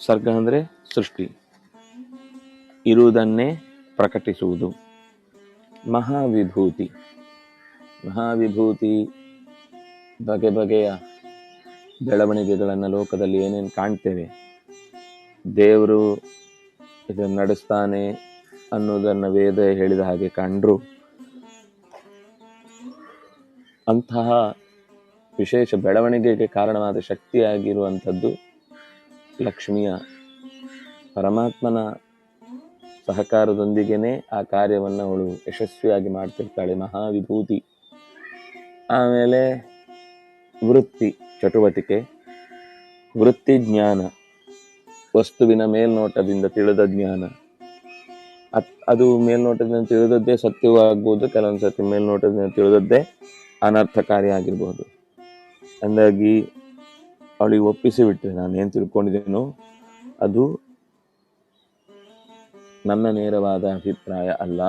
ಸರ್ಗ ಅಂದರೆ ಸೃಷ್ಟಿ. ಇರುವುದನ್ನೇ ಪ್ರಕಟಿಸುವುದು. ಮಹಾವಿಭೂತಿ. ಮಹಾವಿಭೂತಿ ಬಗೆ ಬಗೆಯ ಬೆಳವಣಿಗೆಗಳನ್ನು ಲೋಕದಲ್ಲಿ ಏನೇನು ಕಾಣ್ತೇವೆ? ದೇವರು ಇದನ್ನು ನಡೆಸ್ತಾನೆ ಅನ್ನೋದನ್ನು ವೇದ ಹೇಳಿದ ಹಾಗೆ ಕಂಡ್ರು. ಅಂತಹ ವಿಶೇಷ ಬೆಳವಣಿಗೆಗೆ ಕಾರಣವಾದ ಶಕ್ತಿಯಾಗಿರುವಂಥದ್ದು ಲಕ್ಷ್ಮಿಯ ಪರಮಾತ್ಮನ ಸಹಕಾರದೊಂದಿಗೆನೇ ಆ ಕಾರ್ಯವನ್ನು ಅವಳು ಯಶಸ್ವಿಯಾಗಿ ಮಾಡ್ತಿರ್ತಾಳೆ. ಮಹಾವಿಭೂತಿ. ಆಮೇಲೆ ವೃತ್ತಿ, ಚಟುವಟಿಕೆ. ವೃತ್ತಿ ಜ್ಞಾನ. ವಸ್ತುವಿನ ಮೇಲ್ನೋಟದಿಂದ ತಿಳಿದ ಜ್ಞಾನ. ಅತ್- ಅದು ಮೇಲ್ನೋಟದಿಂದ ತಿಳಿದದ್ದೇ ಸತ್ಯವಾಗ್ಬೋದು ಕೆಲವೊಂದು ಸತಿ ಮೇಲ್ನೋಟದಿಂದ ತಿಳಿದದ್ದೇ ಅನರ್ಥಕಾರಿ ಆಗಿರ್ಬೋದು. ಹಂಗಾಗಿ ಅವಳಿಗೆ ಒಪ್ಪಿಸಿ ಬಿಟ್ಟರೆ ನಾನು ಏನು ತಿಳ್ಕೊಂಡಿದ್ದೇನೋ ಅದು ನನ್ನ ನೇರವಾದ ಅಭಿಪ್ರಾಯ ಅಲ್ಲ.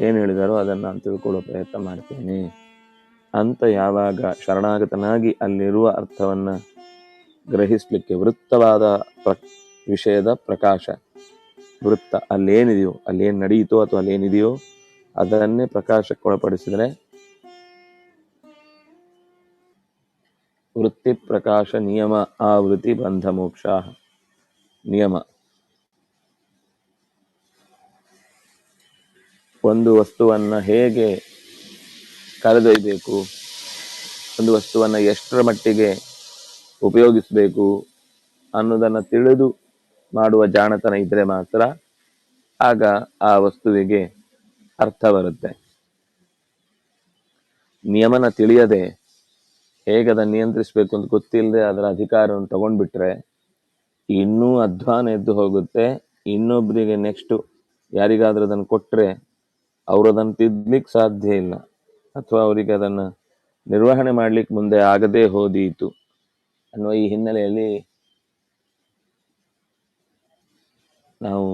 ಏನು ಹೇಳಿದಾರೋ ಅದನ್ನು ನಾನು ತಿಳ್ಕೊಳ್ಳೋ ಪ್ರಯತ್ನ ಮಾಡ್ತೇನೆ ಅಂತ ಯಾವಾಗ ಶರಣಾಗತನಾಗಿ ಅಲ್ಲಿರುವ ಅರ್ಥವನ್ನು ಗ್ರಹಿಸಲಿಕ್ಕೆ ವೃತ್ತವಾದ ಪ್ರ, ವಿಷಯದ ಪ್ರಕಾಶ, ವೃತ್ತ ಅಲ್ಲೇನಿದೆಯೋ, ಅಲ್ಲೇನು ನಡೆಯಿತೋ ಅಥವಾ ಅಲ್ಲೇನಿದೆಯೋ ಅದನ್ನೇ ಪ್ರಕಾಶಕ್ಕೆ ವೃತ್ತಿ ಪ್ರಕಾಶ ನಿಯಮ ಆವೃತ್ತಿ ಬಂಧ ಮೋಕ್ಷ ನಿಯಮ. ಒಂದು ವಸ್ತುವನ್ನ ಹೇಗೆ ಕರೆದೊಯ್ಯಬೇಕು ಒಂದು ವಸ್ತುವನ್ನ ಎಷ್ಟರ ಮಟ್ಟಿಗೆ ಉಪಯೋಗಿಸಬೇಕು ಅನ್ನೋದನ್ನು ತಿಳಿದು ಮಾಡುವ ಜಾಣತನ ಇದ್ರೆ ಮಾತ್ರ ಆಗ ಆ ವಸ್ತುವಿಗೆ ಅರ್ಥ ಬರುತ್ತೆ. ನಿಯಮನ ತಿಳಿಯದೆ ಹೇಗೆ ಅದನ್ನು ನಿಯಂತ್ರಿಸಬೇಕು ಅಂತ ಗೊತ್ತಿಲ್ಲದೆ ಅದರ ಅಧಿಕಾರವನ್ನು ತಗೊಂಡ್ಬಿಟ್ರೆ ಇನ್ನೂ ಅಧ್ವಾನ ಎದ್ದು ಹೋಗುತ್ತೆ. ಇನ್ನೊಬ್ಬರಿಗೆ ನೆಕ್ಸ್ಟು ಯಾರಿಗಾದ್ರೂ ಅದನ್ನು ಕೊಟ್ಟರೆ ಅವರು ಅದನ್ನು ತಿದ್ದಲಿಕ್ಕೆ ಸಾಧ್ಯ ಇಲ್ಲ. ಅಥವಾ ಅವರಿಗೆ ಅದನ್ನು ನಿರ್ವಹಣೆ ಮಾಡ್ಲಿಕ್ಕೆ ಮುಂದೆ ಆಗದೇ ಹೋದೀತು ಅನ್ನುವ ಈ ಹಿನ್ನೆಲೆಯಲ್ಲಿ ನಾವು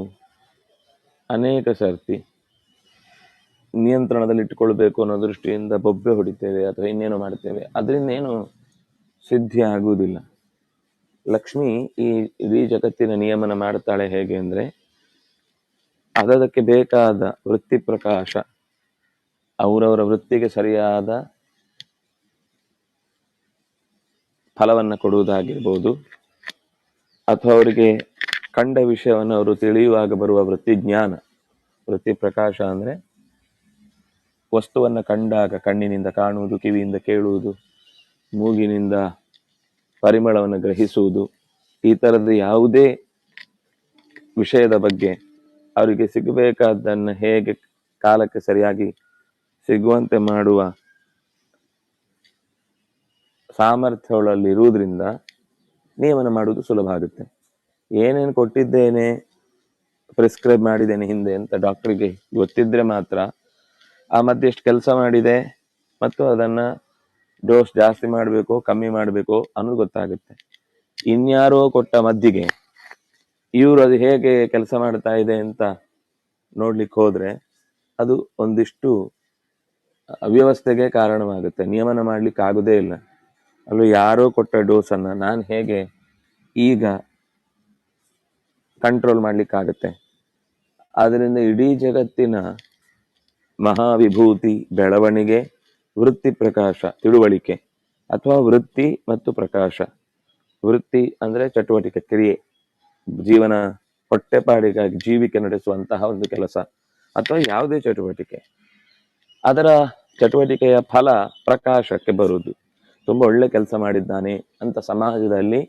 ಅನೇಕ ಸರ್ತಿ ನಿಯಂತ್ರಣದಲ್ಲಿ ಇಟ್ಟುಕೊಳ್ಬೇಕು ಅನ್ನೋ ದೃಷ್ಟಿಯಿಂದ ಬೊಬ್ಬೆ ಹೊಡಿತೇವೆ ಅಥವಾ ಇನ್ನೇನು ಮಾಡ್ತೇವೆ. ಅದರಿಂದ ಏನು ಸಿದ್ಧಿ ಆಗುವುದಿಲ್ಲ. ಲಕ್ಷ್ಮಿ ಈ ಇಡೀ ಜಗತ್ತಿನ ನಿಯಮನ ಮಾಡ್ತಾಳೆ ಹೇಗೆ ಅಂದರೆ, ಅದಕ್ಕೆ ಬೇಕಾದ ವೃತ್ತಿ ಪ್ರಕಾಶ, ಅವರವರ ವೃತ್ತಿಗೆ ಸರಿಯಾದ ಫಲವನ್ನು ಕೊಡುವುದಾಗಿರ್ಬೋದು, ಅಥವಾ ಅವರಿಗೆ ಕಂಡ ವಿಷಯವನ್ನು ಅವರು ತಿಳಿಯುವಾಗ ಬರುವ ವೃತ್ತಿ ಜ್ಞಾನ ವೃತ್ತಿ ಪ್ರಕಾಶ ಅಂದ್ರೆ ವಸ್ತುವನ್ನು ಕಂಡಾಗ ಕಣ್ಣಿನಿಂದ ಕಾಣುವುದು, ಕಿವಿಯಿಂದ ಕೇಳುವುದು, ಮೂಗಿನಿಂದ ಪರಿಮಳವನ್ನು ಗ್ರಹಿಸುವುದು, ಈ ಥರದ ಯಾವುದೇ ವಿಷಯದ ಬಗ್ಗೆ ಅವರಿಗೆ ಸಿಗಬೇಕಾದ್ದನ್ನು ಹೇಗೆ ಕಾಲಕ್ಕೆ ಸರಿಯಾಗಿ ಸಿಗುವಂತೆ ಮಾಡುವ ಸಾಮರ್ಥ್ಯಗಳಲ್ಲಿ ಇರುವುದರಿಂದ ನಿಯಮನ ಮಾಡುವುದು ಸುಲಭ ಆಗುತ್ತೆ. ಏನೇನು ಕೊಟ್ಟಿದ್ದೇನೆ, ಪ್ರಿಸ್ಕ್ರೈಬ್ ಮಾಡಿದ್ದೇನೆ ಹಿಂದೆ ಅಂತ ಡಾಕ್ಟ್ರಿಗೆ ಗೊತ್ತಿದ್ರೆ ಮಾತ್ರ ಆ ಮಧ್ಯೆ ಎಷ್ಟು ಕೆಲಸ ಮಾಡಿದೆ ಮತ್ತು ಅದನ್ನ ಡೋಸ್ ಜಾಸ್ತಿ ಮಾಡಬೇಕು, ಕಮ್ಮಿ ಮಾಡಬೇಕು ಅನ್ನೋದು ಗೊತ್ತಾಗುತ್ತೆ. ಇನ್ಯಾರೋ ಕೊಟ್ಟ ಮದ್ದಿಗೆ ಇವರು ಅದು ಹೇಗೆ ಕೆಲಸ ಮಾಡ್ತಾ ಇದೆ ಅಂತ ನೋಡ್ಲಿಕ್ಕೆ ಹೋದ್ರೆ ಅದು ಒಂದಿಷ್ಟು ಅವ್ಯವಸ್ಥೆಗೆ ಕಾರಣವಾಗುತ್ತೆ. ನಿಯಮನ ಮಾಡ್ಲಿಕ್ಕೆ ಆಗೋದೇ ಇಲ್ಲ. ಅಲ್ಲೂ ಯಾರೋ ಕೊಟ್ಟ ಡೋಸನ್ನು ನಾನು ಹೇಗೆ ಈಗ ಕಂಟ್ರೋಲ್ ಮಾಡ್ಲಿಕ್ಕಾಗತ್ತೆ ಆದ್ದರಿಂದ ಇಡೀ ಜಗತ್ತಿನ ಮಹಾವಿಭೂತಿ, ಬೆಳವಣಿಗೆ, ವೃತ್ತಿ ಪ್ರಕಾಶ, ತಿಳುವಳಿಕೆ ಅಥವಾ ವೃತ್ತಿ ಮತ್ತು ಪ್ರಕಾಶ. ವೃತ್ತಿ ಅಂದ್ರೆ ಚಟುವಟಿಕೆ, ಕ್ರಿಯೆ, ಜೀವನ ಹೊಟ್ಟೆಪಾಡಿಗಾಗಿ ಜೀವಿಕೆ ನಡೆಸುವಂತಹ ಒಂದು ಕೆಲಸ ಅಥವಾ ಯಾವುದೇ ಚಟುವಟಿಕೆ. ಅದರ ಚಟುವಟಿಕೆಯ ಫಲ ಪ್ರಕಾಶಕ್ಕೆ ಬರುವುದು. ತುಂಬಾ ಒಳ್ಳೆ ಕೆಲಸ ಮಾಡಿದ್ದಾನೆ ಅಂತ ಸಮಾಜದಲ್ಲಿ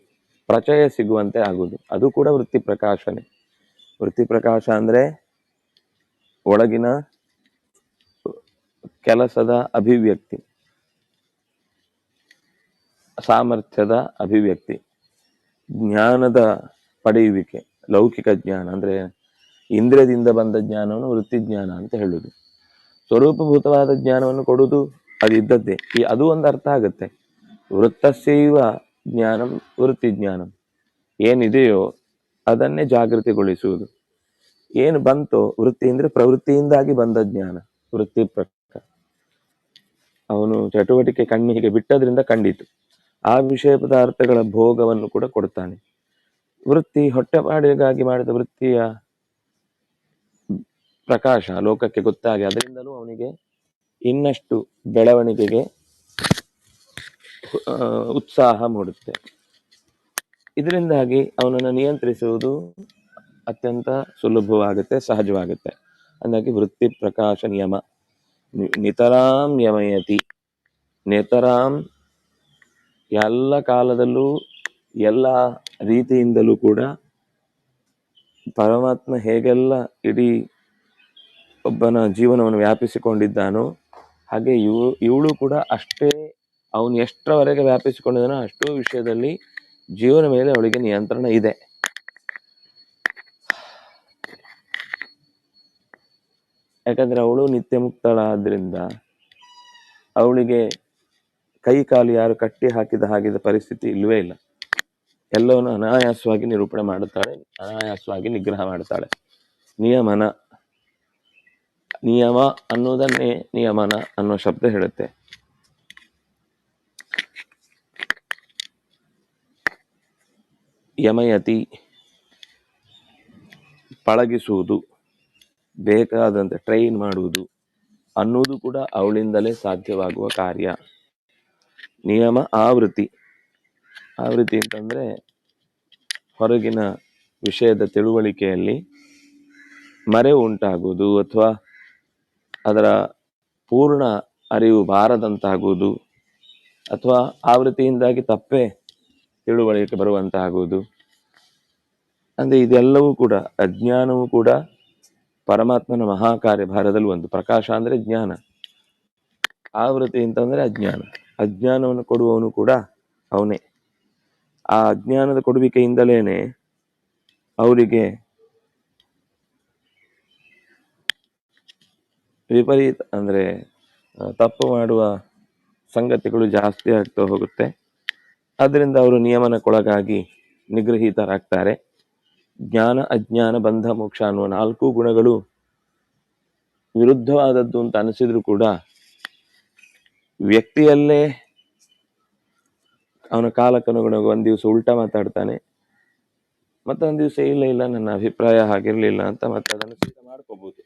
ಪ್ರಚಯ ಸಿಗುವಂತೆ ಆಗುವುದು. ಅದು ಕೂಡ ವೃತ್ತಿ ಪ್ರಕಾಶನೆ. ವೃತ್ತಿ ಪ್ರಕಾಶ ಅಂದ್ರೆ ಒಳಗಿನ ಕೆಲಸದ ಅಭಿವ್ಯಕ್ತಿ. ಸಾಮರ್ಥ್ಯದ ಅಭಿವ್ಯಕ್ತಿ. ಜ್ಞಾನದ ಪಡೆಯುವಿಕೆ, ಲೌಕಿಕ ಜ್ಞಾನ ಅಂದ್ರೆ ಇಂದ್ರಿಯದಿಂದ ಬಂದ ಜ್ಞಾನವನ್ನು ವೃತ್ತಿ ಜ್ಞಾನ ಅಂತ ಹೇಳುದು. ಸ್ವರೂಪಭೂತವಾದ ಜ್ಞಾನವನ್ನು ಕೊಡುವುದು ಅದು ಇದ್ದದ್ದೇ ಈ ಅದು ಒಂದು ಅರ್ಥ ಆಗುತ್ತೆ. ವೃತ್ತಸೈವ ಜ್ಞಾನಂ ವೃತ್ತಿ ಜ್ಞಾನಂ ಏನಿದೆಯೋ ಅದನ್ನೇ ಜಾಗೃತಿಗೊಳಿಸುವುದು. ಏನು ಬಂತೋ ವೃತ್ತಿ ಅಂದ್ರೆ ಪ್ರವೃತ್ತಿಯಿಂದಾಗಿ ಬಂದ ಜ್ಞಾನ, ವೃತ್ತಿ ಪ್ರಕಾರ ಅವನು ಚಟುವಟಿಕೆ ಕಣ್ಣಿಗೆ ಬಿಟ್ಟದ್ರಿಂದ ಕಂಡಿತು. ಆ ವಿಷಯ ಪದಾರ್ಥಗಳ ಭೋಗವನ್ನು ಕೂಡ ಕೊಡ್ತಾನೆ. ವೃತ್ತಿ ಹೊಟ್ಟೆಪಾಡಿಗಾಗಿ ಮಾಡಿದ ವೃತ್ತಿಯ ಪ್ರಕಾಶ ಲೋಕಕ್ಕೆ ಗೊತ್ತಾಗಿ ಅದರಿಂದಲೂ ಅವನಿಗೆ ಇನ್ನಷ್ಟು ಬೆಳವಣಿಗೆಗೆ ಉತ್ಸಾಹ ಮೂಡುತ್ತೆ. ಇದರಿಂದಾಗಿ ಅವನನ್ನು ನಿಯಂತ್ರಿಸುವುದು ಅತ್ಯಂತ ಸುಲಭವಾಗುತ್ತೆ, ಸಹಜವಾಗುತ್ತೆ. ಅಂದಾಗಿ ವೃತ್ತಿ ಪ್ರಕಾಶ ನಿಯಮ. ನಿತರಾಂ ಯಮಯತಿ. ನಿತರಾಂ ಎಲ್ಲ ಕಾಲದಲ್ಲೂ, ಎಲ್ಲ ರೀತಿಯಿಂದಲೂ ಕೂಡ ಪರಮಾತ್ಮ ಹೇಗೆಲ್ಲ ಇಡೀ ಒಬ್ಬನ ಜೀವನವನ್ನು ವ್ಯಾಪಿಸಿಕೊಂಡಿದ್ದಾನೋ, ಹಾಗೆ ಇವು, ಇವಳು ಕೂಡ ಅಷ್ಟೇ ಅವನು ಎಷ್ಟರವರೆಗೆ ವ್ಯಾಪಿಸಿಕೊಂಡಿದ್ದಾನೋ ಅಷ್ಟೋ ವಿಷಯದಲ್ಲಿ ಜೀವನ ಮೇಲೆ ಅವಳಿಗೆ ನಿಯಂತ್ರಣ ಇದೆ. ಯಾಕಂದ್ರೆ ಅವಳು ನಿತ್ಯ ಮುಕ್ತಳಾದ್ರಿಂದ ಅವಳಿಗೆ ಕೈ ಕಾಲು ಯಾರು ಕಟ್ಟಿ ಹಾಕಿದ ಹಾಗಿದ ಪರಿಸ್ಥಿತಿ ಇಲ್ಲವೇ ಇಲ್ಲ. ಎಲ್ಲವನ್ನು ಅನಾಯಾಸವಾಗಿ ನಿರೂಪಣೆ ಮಾಡುತ್ತಾಳೆ, ಅನಾಯಾಸವಾಗಿ ನಿಗ್ರಹ ಮಾಡುತ್ತಾಳೆ. ನಿಯಮನ, ನಿಯಮ ಅನ್ನೋದನ್ನೇ ನಿಯಮನ ಅನ್ನೋ ಶಬ್ದ ಹೇಳುತ್ತೆ. ಯಮಯತಿ ಪಳಗಿಸುವುದು. ಬೇಕಾದಂತೆ ಟ್ರೈನ್ ಮಾಡುವುದು ಅನ್ನುವುದು ಕೂಡ ಅವಳಿಂದಲೇ ಸಾಧ್ಯವಾಗುವ ಕಾರ್ಯ. ನಿಯಮ ಆವೃತ್ತಿ. ಆವೃತ್ತಿ ಅಂತಂದರೆ ಹೊರಗಿನ ವಿಷಯದ ತಿಳುವಳಿಕೆಯಲ್ಲಿ ಮರೆ ಉಂಟಾಗುವುದು ಅಥವಾ ಅದರ ಪೂರ್ಣ ಅರಿವು ಬಾರದಂತಾಗುವುದು ಅಥವಾ ಆವೃತ್ತಿಯಿಂದಾಗಿ ತಪ್ಪೇ ತಿಳುವಳಿಕೆ ಬರುವಂತಾಗುವುದು. ಅಂದರೆ ಇದೆಲ್ಲವೂ ಕೂಡ ಅಜ್ಞಾನವೂ ಕೂಡ ಪರಮಾತ್ಮನ ಮಹಾಕಾರ್ಯಭಾರದಲ್ಲಿ ಒಂದು ಪ್ರಕಾಶ ಅಂದ್ರೆ ಜ್ಞಾನ. ಆವೃತ್ತಿ ಅಂತಂದರೆ ಅಜ್ಞಾನ. ಅಜ್ಞಾನವನ್ನು ಕೊಡುವವನು ಕೂಡ ಅವನೇ. ಆ ಅಜ್ಞಾನದ ಕೊಡುವಿಕೆಯಿಂದಲೇ ಅವರಿಗೆ ವಿಪರೀತ ಅಂದ್ರೆ ತಪ್ಪು ಮಾಡುವ ಸಂಗತಿಗಳು ಜಾಸ್ತಿ ಆಗ್ತಾ ಹೋಗುತ್ತೆ. ಅದರಿಂದ ಅವರು ನಿಯಮನಕ್ಕೊಳಗಾಗಿ ನಿಗೃಹೀತರಾಗ್ತಾರೆ ಜ್ಞಾನ, ಅಜ್ಞಾನ, ಬಂಧ, ಮೋಕ್ಷ ಅನ್ನುವ ನಾಲ್ಕು ಗುಣಗಳು ವಿರುದ್ಧವಾದದ್ದು ಅಂತ ಅನಿಸಿದ್ರು ಕೂಡ ವ್ಯಕ್ತಿಯಲ್ಲೇ ಅವನ ಕಾಲಕ್ಕನುಗುಣವಾಗಿ ಒಂದು ದಿವಸ ಉಲ್ಟಾ ಮಾತಾಡ್ತಾನೆ, ಮತ್ತೊಂದು ದಿವಸ ಇಲ್ಲ ಇಲ್ಲ, ನನ್ನ ಅಭಿಪ್ರಾಯ ಹಾಗಿರಲಿಲ್ಲ ಅಂತ ಮತ್ತೆ ಅದನ್ನು ಸಿದ್ಧ ಮಾಡ್ಕೋಬಹುದು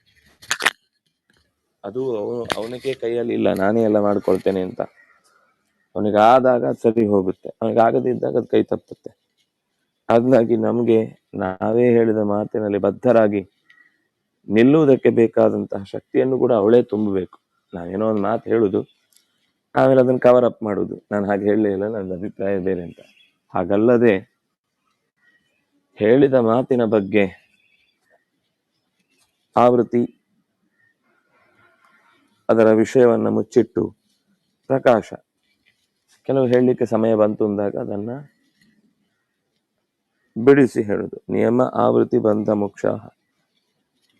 ಅದು ಅವನು, ಅವನಿಗೆ ಕೈಯಲ್ಲಿ ಇಲ್ಲ, ನಾನೇ ಎಲ್ಲ ಮಾಡ್ಕೊಳ್ತೇನೆ ಅಂತ. ಅವನಿಗೆ ಆದಾಗ ಅದ್ ಸರಿ ಹೋಗುತ್ತೆ, ಅವನಿಗಾಗದಿದ್ದಾಗ ಅದು ಕೈ ತಪ್ಪುತ್ತೆ. ಹಾಗಾಗಿ ನಮ್ಗೆ ನಾವೇ ಹೇಳಿದ ಮಾತಿನಲ್ಲಿ ಬದ್ಧರಾಗಿ ನಿಲ್ಲುವುದಕ್ಕೆ ಬೇಕಾದಂತಹ ಶಕ್ತಿಯನ್ನು ಕೂಡ ಅವಳೇ ತುಂಬಬೇಕು. ನಾವೇನೋ ಒಂದು ಮಾತು ಹೇಳುದು, ಆಮೇಲೆ ಅದನ್ನ ಕವರ್ ಅಪ್ ಮಾಡುದು ನಾನು ಹಾಗೆ ಹೇಳಲೇ ಇಲ್ಲ ನನ್ನ ಅಭಿಪ್ರಾಯ ಬೇರೆ ಅಂತ. ಹಾಗಲ್ಲದೆ ಹೇಳಿದ ಮಾತಿನ ಬಗ್ಗೆ ಆವೃತ್ತಿ, ಅದರ ವಿಷಯವನ್ನ ಮುಚ್ಚಿಟ್ಟು ಪ್ರಕಾಶ. ಕೆಲವು ಹೇಳಲಿಕ್ಕೆ ಸಮಯ ಬಂತು ಅಂದಾಗ ಅದನ್ನ ಬಿಡಿಸಿ ಹೇಳುದು. ನಿಯಮ ಆವೃತ್ತಿ ಬಂಧ ಮೋಕ್ಷ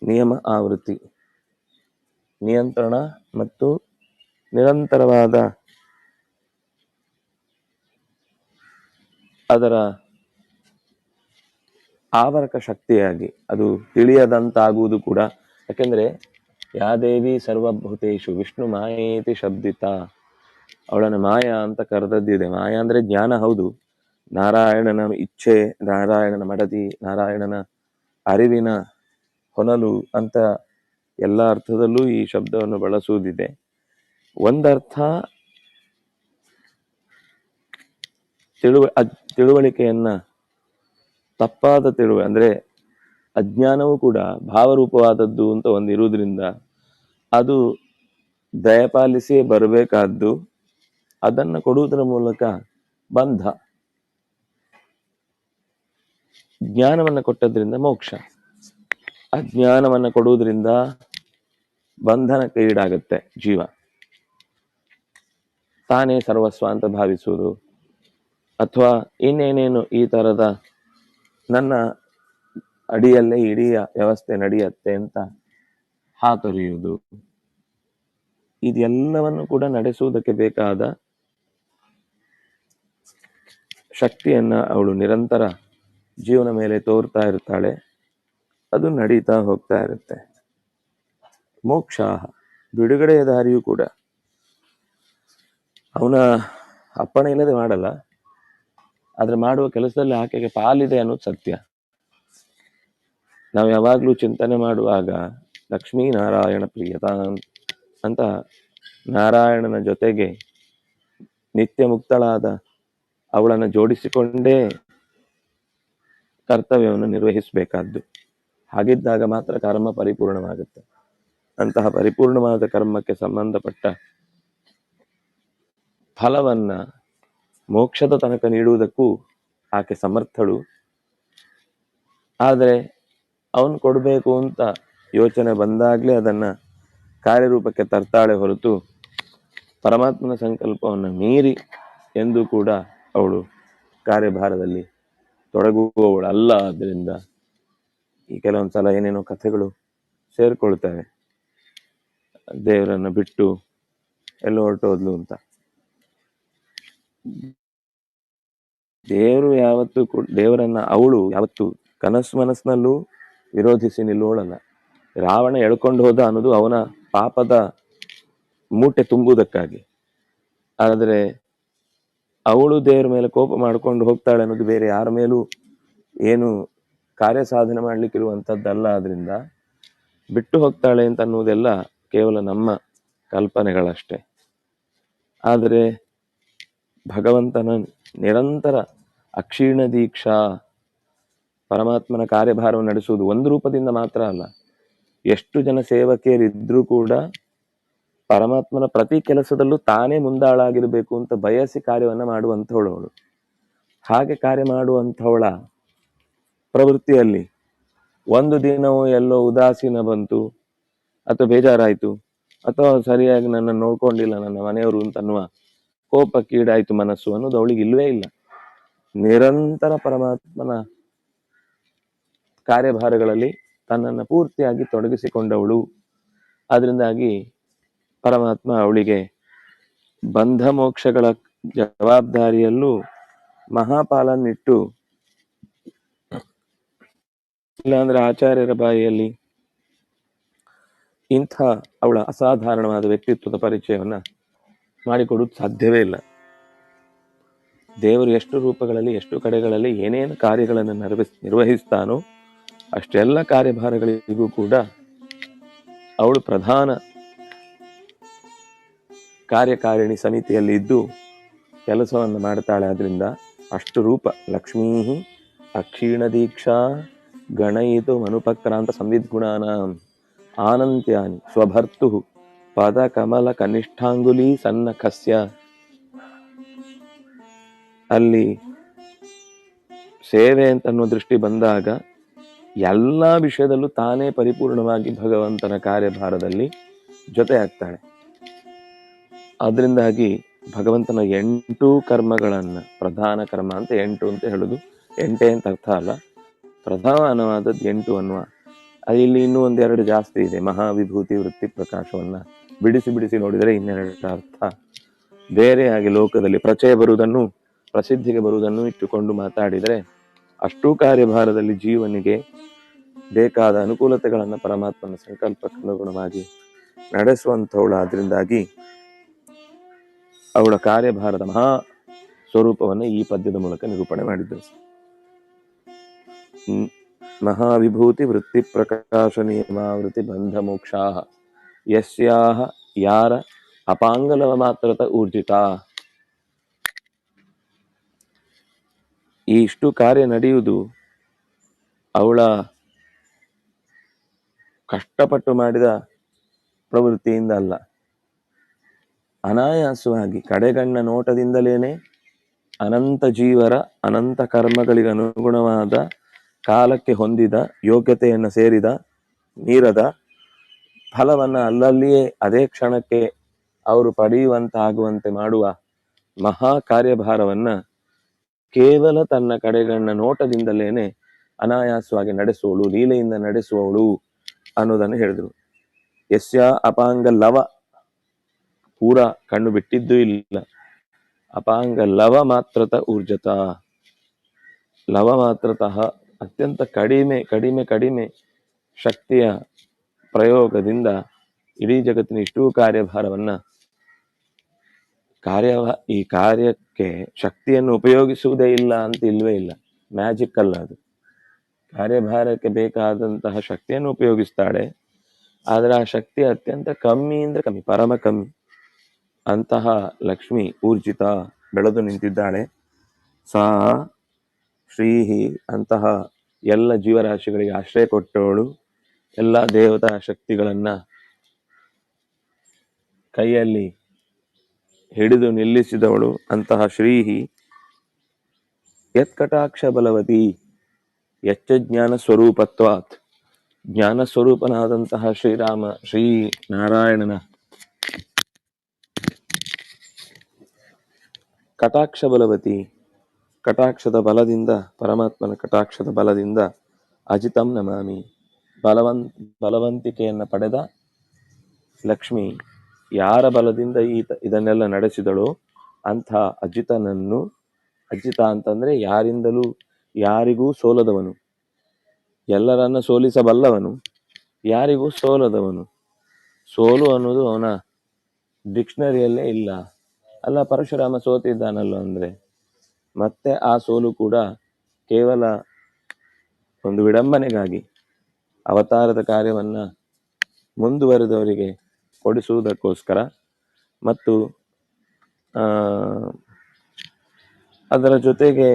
ನಿಯಮ ಆವೃತ್ತಿ. ನಿಯಂತ್ರಣ ಮತ್ತು ನಿರಂತರವಾದ ಅದರ ಆವರಕ ಶಕ್ತಿಯಾಗಿ ಅದು ತಿಳಿಯದಂತಾಗುವುದು ಕೂಡ. ಯಾಕೆಂದ್ರೆ ಯಾದೇವಿ ಸರ್ವಭೂತೇಶು ವಿಷ್ಣು ಮಾಯೇತಿ ಶಬ್ದಿತ. ಅವಳನ್ನು ಮಾಯಾ ಅಂತ ಕರೆದದ್ದಿದೆ. ಮಾಯಾ ಅಂದ್ರೆ ಜ್ಞಾನ ಹೌದು. ನಾರಾಯಣನ ಇಚ್ಛೆ, ನಾರಾಯಣನ ಮಡದಿ, ನಾರಾಯಣನ ಅರಿವಿನ ಹೊನಲು ಅಂತ ಎಲ್ಲ ಅರ್ಥದಲ್ಲೂ ಈ ಶಬ್ದವನ್ನು ಬಳಸುವುದಿದೆ. ಒಂದರ್ಥ ತಿಳುವ ತಿಳುವಳಿಕೆಯನ್ನು ತಪ್ಪಾದ ತಿಳುವ, ಅಂದ್ರೆ ಅಜ್ಞಾನವೂ ಕೂಡ ಭಾವರೂಪವಾದದ್ದು ಅಂತ ಒಂದು ಇರುವುದರಿಂದ ಅದು ದಯಪಾಲಿಸಿಯೇ ಬರಬೇಕಾದ್ದು, ಅದನ್ನು ಕೊಡುವುದರ ಮೂಲಕ ಬಂಧ. ಜ್ಞಾನವನ್ನ ಕೊಟ್ಟದ್ರಿಂದ ಮೋಕ್ಷ. ಅಜ್ಞಾನವನ್ನ ಕೊಡುವುದರಿಂದ ಬಂಧನಕ್ಕೆ ಈಡಾಗುತ್ತೆ ಜೀವ. ತಾನೇ ಸರ್ವಸ್ವ ಅಂತ ಭಾವಿಸುವುದು. ಅಥವಾ ಇನ್ನೇನೇನು ಈ ತರದ ನನ್ನ ಅಡಿಯಲ್ಲೇ ಇಡೀ ವ್ಯವಸ್ಥೆ ನಡೆಯುತ್ತೆ ಅಂತ ಹಾತೊರೆಯುವುದು. ಇದೆಲ್ಲವನ್ನು ಕೂಡ ನಡೆಸುವುದಕ್ಕೆ ಬೇಕಾದ ಶಕ್ತಿಯನ್ನ ಅವಳು ನಿರಂತರ ಜೀವನ ಮೇಲೆ ತೋರ್ತಾ ಇರ್ತಾಳೆ. ಅದು ನಡೀತಾ ಹೋಗ್ತಾ ಇರುತ್ತೆ. ಮೋಕ್ಷ ಬಿಡುಗಡೆಯ ದಾರಿಯೂ ಕೂಡ. ಅವನ ಅಪ್ಪಣೆ ಇಲ್ಲದೆ ಮಾಡಲ್ಲ. ಆದ್ರೆ ಮಾಡುವ ಕೆಲಸದಲ್ಲಿ ಆಕೆಗೆ ಪಾಲಿದೆ ಅನ್ನೋದು ಸತ್ಯ. ನಾವು ಯಾವಾಗ್ಲೂ ಚಿಂತನೆ ಮಾಡುವಾಗ, ಲಕ್ಷ್ಮೀ ನಾರಾಯಣ ಪ್ರಿಯತ ಅಂತ ನಾರಾಯಣನ ಜೊತೆಗೆ ನಿತ್ಯ ಮುಕ್ತಳಾದ ಅವಳನ್ನು ಜೋಡಿಸಿಕೊಂಡೇ ಕರ್ತವ್ಯವನ್ನು ನಿರ್ವಹಿಸಬೇಕಾದ್ದು. ಹಾಗಿದ್ದಾಗ ಮಾತ್ರ ಕರ್ಮ ಪರಿಪೂರ್ಣವಾಗುತ್ತೆ. ಅಂತಹ ಪರಿಪೂರ್ಣವಾದ ಕರ್ಮಕ್ಕೆ ಸಂಬಂಧಪಟ್ಟ ಫಲವನ್ನ ಮೋಕ್ಷದ ತನಕ ನೀಡುವುದಕ್ಕೂ ಆಕೆ ಸಮರ್ಥಳು. ಆದರೆ ಅವನು ಕೊಡಬೇಕು ಅಂತ ಯೋಚನೆ ಬಂದಾಗಲೇ ಅದನ್ನ ಕಾರ್ಯರೂಪಕ್ಕೆ ತರ್ತಾಳೆ ಹೊರತು ಪರಮಾತ್ಮನ ಸಂಕಲ್ಪವನ್ನು ಮೀರಿ ಎಂದು ಕೂಡ ಅವಳು ಕಾರ್ಯಭಾರದಲ್ಲಿ ತೊಡಗುವವಳು ಅಲ್ಲ. ಆದ್ದರಿಂದ ಈ ಕೆಲವೊಂದು ಸಲ ಏನೇನೋ ಕಥೆಗಳು ಸೇರಿಕೊಳ್ತವೆ. ದೇವರನ್ನ ಬಿಟ್ಟು ಎಲ್ಲ ಹೊರಟೋದ್ಲು ಅಂತ. ದೇವರು ಯಾವತ್ತು ದೇವರನ್ನ ಅವಳು ಯಾವತ್ತು ಕನಸು ಮನಸ್ಸಿನಲ್ಲೂ ವಿರೋಧಿಸಿ ನಿಲ್ಲೋಳಲ್ಲ ರಾವಣ ಎಳ್ಕೊಂಡು ಹೋದ ಅನ್ನೋದು ಅವನ ಪಾಪದ ಮೂಟೆ ತುಂಬುವುದಕ್ಕಾಗಿ. ಆದರೆ ಅವಳು ದೇವರ ಮೇಲೆ ಕೋಪ ಮಾಡ್ಕೊಂಡು ಹೋಗ್ತಾಳೆ ಅನ್ನೋದು ಬೇರೆ, ಯಾರ ಮೇಲೂ ಏನು ಕಾರ್ಯ ಸಾಧನೆ ಮಾಡ್ಲಿಕ್ಕಿರುವಂಥದ್ದಲ್ಲ ಆದ್ರಿಂದ ಬಿಟ್ಟು ಹೋಗ್ತಾಳೆ ಅಂತ ಅನ್ನುವುದೆಲ್ಲ ಕೇವಲ ನಮ್ಮ ಕಲ್ಪನೆಗಳಷ್ಟೇ. ಆದರೆ ಭಗವಂತನ ನಿರಂತರ ಅಕ್ಷೀಣ ದೀಕ್ಷಾ, ಪರಮಾತ್ಮನ ಕಾರ್ಯಭಾರವನ್ನು ನಡೆಸುವುದು ಒಂದು ರೂಪದಿಂದ ಮಾತ್ರ ಅಲ್ಲ, ಎಷ್ಟು ಜನ ಸೇವಕಿಯರಿದ್ರೂ ಕೂಡ ಪರಮಾತ್ಮನ ಪ್ರತಿ ಕೆಲಸದಲ್ಲೂ ತಾನೇ ಮುಂದಾಳಾಗಿರಬೇಕು ಅಂತ ಬಯಸಿ ಕಾರ್ಯವನ್ನ ಮಾಡುವಂಥವಳು ಹಾಗೆ ಕಾರ್ಯ ಮಾಡುವಂಥವಳ ಪ್ರವೃತ್ತಿಯಲ್ಲಿ ಒಂದು ದಿನವೂ ಎಲ್ಲೋ ಉದಾಸೀನ ಬಂತು, ಅಥವಾ ಬೇಜಾರಾಯ್ತು, ಅಥವಾ ಸರಿಯಾಗಿ ನನ್ನ ನೋಡ್ಕೊಂಡಿಲ್ಲ, ನನ್ನ ಮನೆಯವರು ಅಂತ ಅನ್ನುವ ಕೋಪಕ್ಕೀಡಾಯ್ತು ಮನಸ್ಸು ಅನ್ನೋದು ಅವಳಿಗೆ ಇಲ್ಲವೇ ಇಲ್ಲ. ನಿರಂತರ ಪರಮಾತ್ಮನ ಕಾರ್ಯಭಾರಗಳಲ್ಲಿ ತನ್ನನ್ನು ಪೂರ್ತಿಯಾಗಿ ತೊಡಗಿಸಿಕೊಂಡವಳು. ಅದರಿಂದಾಗಿ ಪರಮಾತ್ಮ ಅವಳಿಗೆ ಬಂಧ ಮೋಕ್ಷಗಳ ಜವಾಬ್ದಾರಿಯಲ್ಲೂ ಮಹಾಪಾಲನ್ನಿಟ್ಟು ಇಲ್ಲಾಂದ್ರೆ ಆಚಾರ್ಯರ ಬಾಯಿಯಲ್ಲಿ ಇಂಥ ಅವಳ ಅಸಾಧಾರಣವಾದ ವ್ಯಕ್ತಿತ್ವದ ಪರಿಚಯವನ್ನ ಮಾಡಿಕೊಡುವುದು ಸಾಧ್ಯವೇ ಇಲ್ಲ. ದೇವರು ಎಷ್ಟು ರೂಪಗಳಲ್ಲಿ, ಎಷ್ಟು ಕಡೆಗಳಲ್ಲಿ ಏನೇನು ಕಾರ್ಯಗಳನ್ನು ನಿರ್ವಹಿಸ್ ನಿರ್ವಹಿಸ್ತಾನೋ ಅಷ್ಟೆಲ್ಲ ಕಾರ್ಯಭಾರಗಳಿಗೂ ಕೂಡ ಅವಳು ಪ್ರಧಾನ ಕಾರ್ಯಕಾರಿಣಿ ಸಮಿತಿಯಲ್ಲಿ ಇದ್ದು ಕೆಲಸವನ್ನು ಮಾಡ್ತಾಳೆ. ಆದ್ದರಿಂದ ಅಷ್ಟು ರೂಪ. ಲಕ್ಷ್ಮೀ ಅಕ್ಷೀಣ ದೀಕ್ಷಾ ಗಣಯಿತು ಮನುಪಕ್ರಾಂತ ಸಂವಿದ್ಗುಣಾನ ಆನಂತ್ಯಾನಿ ಸ್ವಭರ್ತು ಪದ ಕಮಲ ಕನಿಷ್ಠಾಂಗುಲಿ ಸನ್ನಖಸ್ಯ ಅಲ್ಲಿ ಸೇವೆ ಅಂತ ಅನ್ನೋ ದೃಷ್ಟಿ ಬಂದಾಗ ಎಲ್ಲ ವಿಷಯದಲ್ಲೂ ತಾನೇ ಪರಿಪೂರ್ಣವಾಗಿ ಭಗವಂತನ ಕಾರ್ಯಭಾರದಲ್ಲಿ ಜೊತೆ ಆಗ್ತಾಳೆ ಅದರಿಂದಾಗಿ ಭಗವಂತನ ಎಂಟು ಕರ್ಮಗಳನ್ನು, ಪ್ರಧಾನ ಕರ್ಮ ಅಂತ ಎಂಟು ಅಂತ ಹೇಳುದು. ಎಂಟೇ ಅಂತ ಅರ್ಥ ಅಲ್ಲ. ಪ್ರಧಾನವಾದದ್ದು ಎಂಟು ಅನ್ನುವ. ಇಲ್ಲಿ ಇನ್ನೂ ಒಂದೆರಡು ಜಾಸ್ತಿ ಇದೆ. ಮಹಾವಿಭೂತಿ ವೃತ್ತಿ ಪ್ರಕಾಶವನ್ನ ಬಿಡಿಸಿ ಬಿಡಿಸಿ ನೋಡಿದರೆ ಇನ್ನೆರಡು ಅರ್ಥ. ಬೇರೆಯಾಗಿ ಲೋಕದಲ್ಲಿ ಪ್ರಚಯ ಬರುವುದನ್ನು, ಪ್ರಸಿದ್ಧಿಗೆ ಬರುವುದನ್ನು ಇಟ್ಟುಕೊಂಡು ಮಾತಾಡಿದರೆ ಅಷ್ಟೂ ಕಾರ್ಯಭಾರದಲ್ಲಿ ಜೀವನಿಗೆ ಬೇಕಾದ ಅನುಕೂಲತೆಗಳನ್ನು ಪರಮಾತ್ಮನ ಸಂಕಲ್ಪಕ್ಕನುಗುಣವಾಗಿ ನಡೆಸುವಂಥವಳು ಆದ್ರಿಂದಾಗಿ ಅವಳ ಕಾರ್ಯಭಾರದ ಮಹಾ ಸ್ವರೂಪವನ್ನು ಈ ಪದ್ಯದ ಮೂಲಕ ನಿರೂಪಣೆ ಮಾಡಿದ್ದರು. ಮಹಾವಿಭೂತಿ ವೃತ್ತಿ ಪ್ರಕಾಶ ನಿಯಮಾವೃತಿ ಬಂಧ ಮೋಕ್ಷಾ ಯಸ್ಯಾಹ ಯಾರ ಅಪಾಂಗಲವ ಮಾತ್ರತ ಊರ್ಜಿತ. ಈ ಇಷ್ಟು ಕಾರ್ಯ ನಡೆಯುವುದು ಅವಳ ಕಷ್ಟಪಟ್ಟು ಮಾಡಿದ ಪ್ರವೃತ್ತಿಯಿಂದ ಅಲ್ಲ. ಅನಾಯಾಸವಾಗಿ ಕಡೆಗಣ್ಣ ನೋಟದಿಂದಲೇನೆ ಅನಂತ ಜೀವರ ಅನಂತ ಕರ್ಮಗಳಿಗೆ ಅನುಗುಣವಾದ ಕಾಲಕ್ಕೆ ಹೊಂದಿದ, ಯೋಗ್ಯತೆಯನ್ನು ಸೇರಿದ ನೀರದ ಫಲವನ್ನ ಅಲ್ಲಲ್ಲಿಯೇ ಅದೇ ಕ್ಷಣಕ್ಕೆ ಅವರು ಪಡೆಯುವಂತಾಗುವಂತೆ ಮಾಡುವ ಮಹಾ ಕಾರ್ಯಭಾರವನ್ನ ಕೇವಲ ತನ್ನ ಕಡೆಗಣ್ಣ ನೋಟದಿಂದಲೇನೆ ಅನಾಯಾಸವಾಗಿ ನಡೆಸುವಳು, ಲೀಲೆಯಿಂದ ನಡೆಸುವವಳು ಅನ್ನೋದನ್ನು ಹೇಳಿದರು. ಯಸ್ಯ ಅಪಾಂಗ ಲವ ಪೂರ ಕಣ್ಣು ಬಿಟ್ಟಿದ್ದು ಇಲ್ಲ. ಅಪಾಂಗ ಲವ ಮಾತ್ರತ ಊರ್ಜತ. ಲವ ಮಾತ್ರತಃ ಅತ್ಯಂತ ಕಡಿಮೆ ಕಡಿಮೆ ಕಡಿಮೆ ಶಕ್ತಿಯ ಪ್ರಯೋಗದಿಂದ ಇಡೀ ಜಗತ್ತಿನ ಇಷ್ಟೂ ಕಾರ್ಯಭಾರವನ್ನ ಕಾರ್ಯ ಈ ಕಾರ್ಯಕ್ಕೆ ಶಕ್ತಿಯನ್ನು ಉಪಯೋಗಿಸುವುದೇ ಇಲ್ಲ ಅಂತ ಇಲ್ವೇ ಇಲ್ಲ. ಮ್ಯಾಜಿಕ್ ಅಲ್ಲ ಅದು. ಕಾರ್ಯಭಾರಕ್ಕೆ ಬೇಕಾದಂತಹ ಶಕ್ತಿಯನ್ನು ಉಪಯೋಗಿಸ್ತಾಳೆ. ಆದ್ರೆ ಆ ಶಕ್ತಿ ಅತ್ಯಂತ ಕಮ್ಮಿ ಅಂದ್ರೆ ಕಮ್ಮಿ, ಪರಮ ಕಮ್ಮಿ. ಅಂತಹ ಲಕ್ಷ್ಮಿ ಊರ್ಜಿತ ಬೆಳೆದು ನಿಂತಿದ್ದಾಳೆ. ಸಾ ಶ್ರೀಹಿ ಅಂತಹ ಎಲ್ಲ ಜೀವರಾಶಿಗಳಿಗೆ ಆಶ್ರಯ ಕೊಟ್ಟವಳು. ಎಲ್ಲ ದೇವತಾ ಶಕ್ತಿಗಳನ್ನು ಕೈಯಲ್ಲಿ ಹಿಡಿದು ನಿಲ್ಲಿಸಿದವಳು ಅಂತಹ ಶ್ರೀಹಿ. ಯತ್ಕಟಾಕ್ಷ ಬಲವತಿ, ಯಚ್ಚ ಜ್ಞಾನ ಸ್ವರೂಪತ್ವಾತ್. ಜ್ಞಾನ ಸ್ವರೂಪನಾದಂತಹ ಶ್ರೀರಾಮ, ಶ್ರೀ ನಾರಾಯಣನ ಕಟಾಕ್ಷ ಬಲವತಿ ಕಟಾಕ್ಷದ ಬಲದಿಂದ, ಪರಮಾತ್ಮನ ಕಟಾಕ್ಷದ ಬಲದಿಂದ ಅಜಿತಂ ನಮಾಮಿ. ಬಲವಂತ ಬಲವಂತಿಕೆಯನ್ನು ಪಡೆದ ಲಕ್ಷ್ಮಿ ಯಾರ ಬಲದಿಂದ ಈ ಇದನ್ನೆಲ್ಲ ನಡೆಸಿದಳೋ ಅಂಥ ಅಜಿತನನ್ನು, ಅಜಿತ ಅಂತಂದರೆ ಯಾರಿಂದಲೂ ಯಾರಿಗೂ ಸೋಲದವನು. ಎಲ್ಲರನ್ನ ಸೋಲಿಸಬಲ್ಲವನು, ಯಾರಿಗೂ ಸೋಲದವನು. ಸೋಲು ಅನ್ನೋದು ಅವನ ಡಿಕ್ಷನರಿಯಲ್ಲೇ ಇಲ್ಲ. ಅಲ್ಲ, ಪರಶುರಾಮ ಸೋತಿದ್ದಾನಲ್ಲೋ ಅಂದರೆ? ಮತ್ತೆ ಆ ಸೋಲು ಕೂಡ ಕೇವಲ ಒಂದು ವಿಡಂಬನೆಗಾಗಿ ಅವತಾರದ ಕಾರ್ಯವನ್ನು ಮುಂದುವರೆದವರಿಗೆ ಕೊಡಿಸುವುದಕ್ಕೋಸ್ಕರ ಮತ್ತು ಅದರ ಜೊತೆಗೆ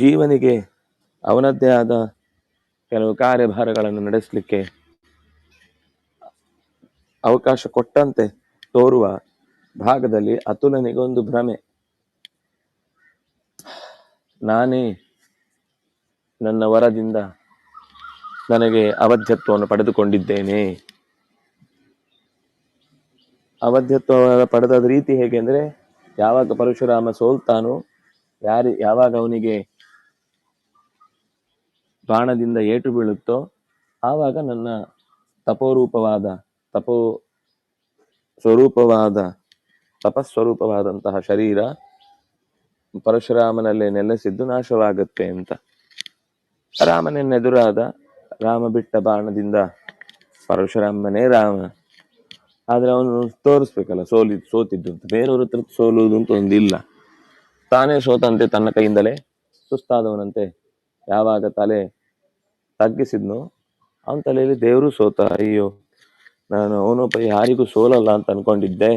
ಜೀವನಿಗೆ ಅವನದ್ದೇ ಆದ ಕೆಲವು ಕಾರ್ಯಭಾರಗಳನ್ನು ನಡೆಸಲಿಕ್ಕೆ ಅವಕಾಶ ಕೊಟ್ಟಂತೆ ತೋರುವ ಭಾಗದಲ್ಲಿ ಅತುಲನಿಗೊಂದು ಭ್ರಮೆ. ನಾನೇ ನನ್ನ ವರದಿಂದ ನನಗೆ ಅವಧ್ಯತ್ವವನ್ನು ಪಡೆದುಕೊಂಡಿದ್ದೇನೆ. ಅವಧ್ಯತ್ವ ಪಡೆದ ರೀತಿ ಹೇಗೆ ಯಾವಾಗ ಪರಶುರಾಮ ಸೋಲ್ತಾನೋ, ಯಾರಿ, ಯಾವಾಗ ಅವನಿಗೆ ಬಾಣದಿಂದ ಏಟು ಬೀಳುತ್ತೋ ಆವಾಗ ನನ್ನ ತಪೋರೂಪವಾದ, ತಪೋ ಸ್ವರೂಪವಾದ, ತಪಸ್ವರೂಪವಾದಂತಹ ಶರೀರ ಪರಶುರಾಮನಲ್ಲೇ ನೆಲೆಸಿದ್ದು ನಾಶವಾಗುತ್ತೆ ಅಂತ. ರಾಮನೆನ್ನೆದುರಾದ ರಾಮ ಬಿಟ್ಟ ಬಾಣದಿಂದ ಪರಶುರಾಮನೇ ರಾಮ. ಆದರೆ ಅವನು ತೋರಿಸ್ಬೇಕಲ್ಲ, ಸೋಲಿ, ಸೋತಿದ್ದು ಅಂತ. ಬೇರೆಯವ್ರ ಹತ್ರ ಸೋಲುವುದು ಅಂತ ಒಂದಿಲ್ಲ. ತಾನೇ ಸೋತಂತೆ ತನ್ನ ಕೈಯಿಂದಲೇ, ಸುಸ್ತಾದವನಂತೆ ಯಾವಾಗ ತಲೆ ತಗ್ಗಿಸಿದ್ನೋ ಅವನ ತಲೆಯಲ್ಲಿ ದೇವರು ಸೋತ, ಅಯ್ಯೋ, ನಾನು ಅವನೊಬ್ಬ ಯಾರಿಗೂ ಸೋಲಲ್ಲ ಅಂತ ಅನ್ಕೊಂಡಿದ್ದೆ.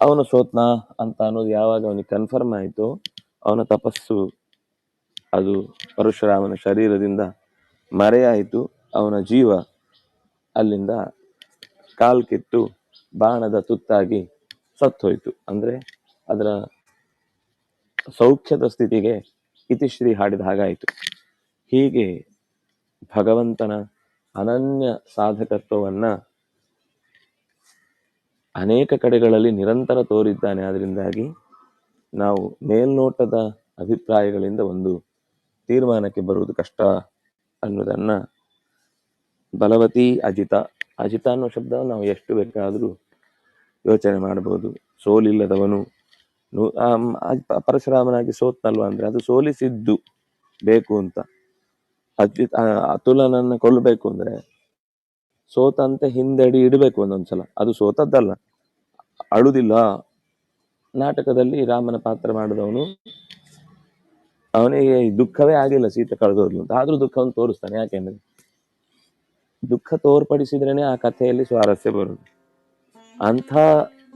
ಅವನು ಸೋತ್ನಾ ಅಂತ ಅನ್ನೋದು ಯಾವಾಗ ಅವನಿಗೆ ಕನ್ಫರ್ಮ್ ಆಯಿತು, ಅವನ ತಪಸ್ಸು ಅದು ಪರಶುರಾಮನ ಶರೀರದಿಂದ ಮರೆಯಾಯಿತು. ಅವನ ಜೀವ ಅಲ್ಲಿಂದ ಕಾಲ್ ಕಿತ್ತು ಬಾಣದ ತುತ್ತಾಗಿ ಸತ್ತೋಯ್ತು. ಅಂದ್ರೆ ಅದರ ಸೌಖ್ಯದ ಸ್ಥಿತಿಗೆ ಇತಿಶ್ರೀ ಹಾಡಿದ ಹಾಗಾಯಿತು ಹೀಗೆ ಭಗವಂತನ ಅನನ್ಯ ಸಾಧಕತ್ವವನ್ನ ಅನೇಕ ಕಡೆಗಳಲ್ಲಿ ನಿರಂತರ ತೋರಿದ್ದಾನೆ. ಅದರಿಂದಾಗಿ ನಾವು ಮೇಲ್ನೋಟದ ಅಭಿಪ್ರಾಯಗಳಿಂದ ಒಂದು ತೀರ್ಮಾನಕ್ಕೆ ಬರುವುದು ಕಷ್ಟ ಅನ್ನೋದನ್ನು ಬಲವತಿ ಅಜಿತ ಅಜಿತ ಅನ್ನೋ ಶಬ್ದವನ್ನು ನಾವು ಎಷ್ಟು ಬೇಕಾದರೂ ಯೋಚನೆ ಮಾಡಬಹುದು. ಸೋಲಿಲ್ಲದವನು ಪರಶುರಾಮನಾಗಿ ಸೋತ್ನಲ್ವ ಅಂದ್ರೆ ಅದು ಸೋಲಿಸಿದ್ದು ಬೇಕು ಅಂತ. ಅತ್ಯುತ್ ಆ, ಅತುಲನನ್ನ ಕೊಲ್ಲಬೇಕು ಅಂದ್ರೆ ಸೋತಂತೆ ಹಿಂದಡಿ ಇಡಬೇಕು ಒಂದೊಂದ್ಸಲ. ಅದು ಸೋತದ್ದಲ್ಲ. ಅಳುದಿಲ್ಲ. ನಾಟಕದಲ್ಲಿ ರಾಮನ ಪಾತ್ರ ಮಾಡಿದವನು ಅವನಿಗೆ ದುಃಖವೇ ಆಗಿಲ್ಲ ಸೀತೆ ಕಳೆದೋದ್ಲು ಅಂತ. ಆದ್ರೂ ದುಃಖವನ್ನು ತೋರಿಸ್ತಾನೆ. ಯಾಕೆಂದ್ರೆ ದುಃಖ ತೋರ್ಪಡಿಸಿದ್ರೇನೆ ಆ ಕಥೆಯಲ್ಲಿ ಸ್ವಾರಸ್ಯ ಬರುದು ಅಂಥ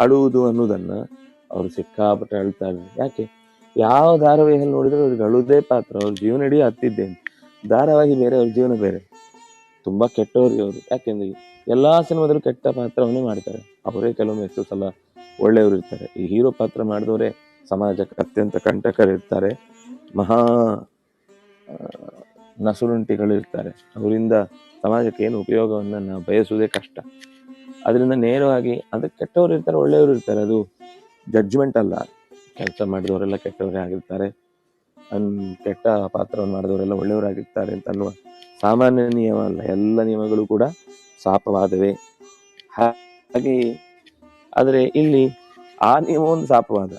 ಅಳುವುದು ಅನ್ನೋದನ್ನ ಅವರು ಸಿಕ್ಕಾಪಟ್ಟೆ ಅಳ್ತಾರೆ ಯಾಕೆ? ಯಾವ ಧಾರಾವಾಹಿಯಲ್ಲಿ ನೋಡಿದ್ರು ಅವ್ರಿಗೆ ಅಳುವುದೇ ಪಾತ್ರ, ಅವ್ರ ಜೀವನ ಇಡೀ ಹತ್ತಿದ್ದೇನೆ ಧಾರಾವಾಹಿ ಬೇರೆ, ಅವ್ರ ಜೀವನ ಬೇರೆ. ತುಂಬಾ ಕೆಟ್ಟವರು ಅವರು ಯಾಕೆಂದ್ರೆ ಎಲ್ಲಾ ಸಿನಿಮಾದಲ್ಲೂ ಕೆಟ್ಟ ಪಾತ್ರವನ್ನೇ ಮಾಡ್ತಾರೆ. ಅವರೇ ಕೆಲವೊಮ್ಮೆ ಎಷ್ಟು ಸಲ ಒಳ್ಳೆಯವರು ಇರ್ತಾರೆ. ಈ ಹೀರೋ ಪಾತ್ರ ಮಾಡಿದವರೇ ಸಮಾಜಕ್ಕೆ ಅತ್ಯಂತ ಕಂಟಕರಿರ್ತಾರೆ ಮಹಾ ನಸುರುಂಟಿಗಳು ಇರ್ತಾರೆ. ಅವರಿಂದ ಸಮಾಜಕ್ಕೆ ಏನು ಉಪಯೋಗವನ್ನ ನಾವು ಬಯಸುವುದೇ ಕಷ್ಟ. ಅದರಿಂದ ನೇರವಾಗಿ ಅದಕ್ಕೆ ಕೆಟ್ಟವರು ಇರ್ತಾರೆ, ಒಳ್ಳೆಯವರು ಇರ್ತಾರೆ. ಅದು ಜಡ್ಜ್ಮೆಂಟ್ ಅಲ್ಲ. ಕೆಲಸ ಮಾಡಿದವರೆಲ್ಲ ಕೆಟ್ಟವರೇ ಆಗಿರ್ತಾರೆ. ಅನ್ ಕೆಟ್ಟ ಪಾತ್ರವನ್ನು ಮಾಡಿದವರೆಲ್ಲ ಒಳ್ಳೆಯವರಾಗಿರ್ತಾರೆ ಅಂತ ಅನ್ನುವ ಸಾಮಾನ್ಯ ನಿಯಮ ಅಲ್ಲ. ಎಲ್ಲ ನಿಯಮಗಳು ಕೂಡ ಶಾಪವಾದವೇ ಹಾಗೆ ಆದರೆ ಇಲ್ಲಿ ಆ ನಿಯಮ ಒಂದು ಶಾಪವಾದ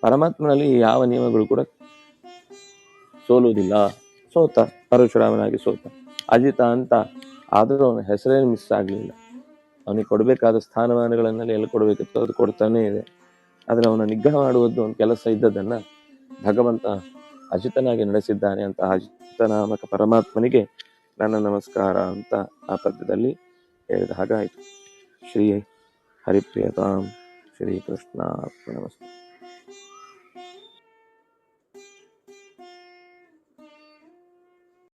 ಪರಮಾತ್ಮನಲ್ಲಿ ಯಾವ ನಿಯಮಗಳು ಕೂಡ ಸೋಲುವುದಿಲ್ಲ. ಸೋತ, ಪರಶುರಾಮನಾಗಿ ಸೋತ. ಅಜಿತ ಅಂತ ಆದರೂ ಅವನ ಹೆಸರೇನು ಮಿಸ್ ಆಗಲಿಲ್ಲ. ಅವನಿಗೆ ಕೊಡಬೇಕಾದ ಸ್ಥಾನಮಾನಗಳನ್ನೆಲ್ಲ ಎಲ್ಲ ಕೊಡಬೇಕಿತ್ತು ಅದು ಕೊಡ್ತಾನೇ ಇದೆ. ಆದರೆ ಅವನ ನಿಗ್ರಹ ಮಾಡುವುದು ಒಂದು ಕೆಲಸ ಇದ್ದದನ್ನು ಭಗವಂತ ಅಜಿತನಾಗಿ ನಡೆಸಿದ್ದಾನೆ ಅಂತ ಅಜಿತನಾಮಕ ಪರಮಾತ್ಮನಿಗೆ ನನ್ನ ನಮಸ್ಕಾರ ಅಂತ ಆ ಪದ್ಯದಲ್ಲಿ ಹೇಳಿದ ಹಾಗಾಯಿತು. ಶ್ರೀ ಹರಿಪ್ರಿಯತಾಂ ಶ್ರೀ ಕೃಷ್ಣ ನಮಸ್ತೆ